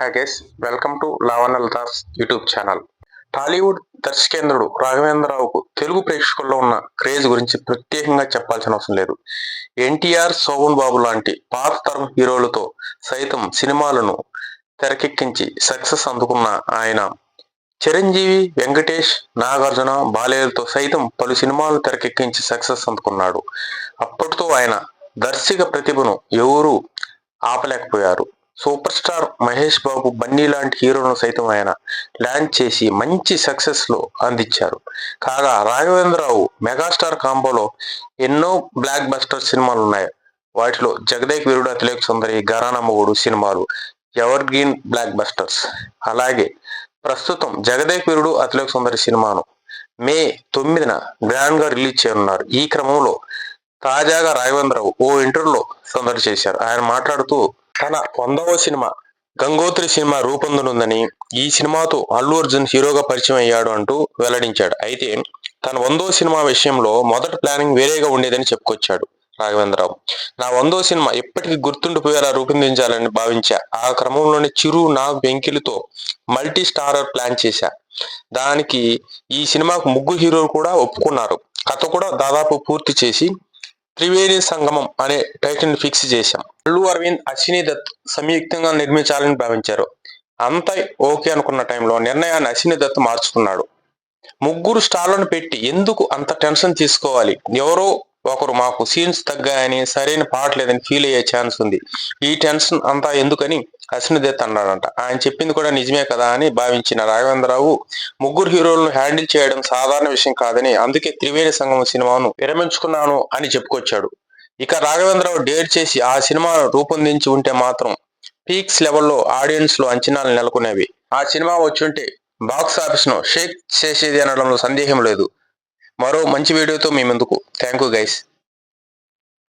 Hi guys welcome to Lavanya Latha's YouTube channel Tollywood దర్శకేంద్రుడు రాఘవేంద్రరావుకు తెలుగు ప్రేక్షకుల్లో ఉన్న క్రేజ్ గురించి ప్రత్యేకంగా చెప్పాల్సిన అవసరం లేదు. ఎన్టీఆర్ శోభన్ బాబు లాంటి పాత తరం హీరోలతో సైతం సినిమాలను తెరకెక్కించి సక్సెస్ అందుకున్న ఆయన చిరంజీవి వెంకటేష్ నాగార్జున బాలయ్యలతో సైతం పలు సినిమాలను తెరకెక్కించి సక్సెస్ అందుకున్నాడు. అప్పటితో ఆయన దర్శక ప్రతిభను ఎవరూ ఆపలేకపోయారు. సూపర్ స్టార్ మహేష్ బాబు బన్నీ లాంటి హీరోను సైతం ఆయన ల్యాండ్ చేసి మంచి సక్సెస్లో అందించారు. కాగా రాఘవేంద్రరావు మెగాస్టార్ కాంబోలో ఎన్నో బ్లాక్ బస్టర్ సినిమాలు ఉన్నాయి. వాటిలో జగదేక్ వీరుడు అతిలేక సుందరి గరానమ్మగుడు సినిమాలు ఎవర్ గ్రీన్ బ్లాక్ బస్టర్స్. అలాగే ప్రస్తుతం జగదేక్ వీరుడు అతిలేక సుందరి సినిమాను మే తొమ్మిదిన గ్రాండ్గా రిలీజ్ చేయనున్నారు. ఈ క్రమంలో తాజాగా రాఘవేంద్రరావు ఓ ఇంటర్వ్యూలో సందడి చేశారు. ఆయన మాట్లాడుతూ తన వందవ సినిమా. గంగోత్రి సినిమా రూపొందనుందని ఈ సినిమాతో అల్లు అర్జున్ హీరోగా పరిచయం అయ్యాడు అంటూ వెల్లడించాడు. అయితే తన వందో సినిమా విషయంలో మొదటి ప్లానింగ్ వేరేగా ఉండేదని చెప్పుకొచ్చాడు రాఘవేంద్రరావు. నా వందో సినిమా ఎప్పటికీ గుర్తుండిపోయేలా రూపొందించాలని భావించా. ఆ క్రమంలోనే చిరు నా వెంకిలితో మల్టీ స్టారర్ ప్లాన్ చేశా. దానికి ఈ సినిమాకు ముగ్గురు హీరోలు కూడా ఒప్పుకున్నారు. కథ కూడా దాదాపు పూర్తి చేసి త్రివేణి సంగమం అనే టైటిల్ ఫిక్స్ చేశాం. అల్లు అరవింద్ అశ్విని దత్ సంయుక్తంగా నిర్మించాలని భావించారు. అంతా ఓకే అనుకున్న టైంలో నిర్ణయాన్ని అశ్విని దత్ మార్చుకున్నాడు. ముగ్గురు స్టార్లను పెట్టి ఎందుకు అంత టెన్షన్ తీసుకోవాలి? ఎవరో ఒకరు మాకు సీన్స్ తగ్గాయని సరైన పాట లేదని ఫీల్ అయ్యే ఛాన్స్ ఉంది. ఈ టెన్షన్ అంతా ఎందుకని అశ్వినిదత్ అన్నాడంట ఆయన చెప్పింది కూడా నిజమే కదా అని భావించిన రాఘవేంద్రరావు ముగ్గురు హీరోలను హ్యాండిల్ చేయడం సాధారణ విషయం కాదని అందుకే త్రివేణి సంగమం సినిమాను విరమించుకున్నాను అని చెప్పుకొచ్చాడు. ఇక రాఘవేంద్రరావు డేర్ చేసి ఆ సినిమాను రూపొందించి ఉంటే మాత్రం పీక్స్ లెవెల్లో ఆడియన్స్లో అంచనాలు నెలకొనేవి. ఆ సినిమా వచ్చుంటే బాక్స్ ఆఫీస్ను షేక్ చేసేది అనడంలో సందేహం లేదు. మరో మంచి వీడియోతో మీ ముందుకు. Thank you guys.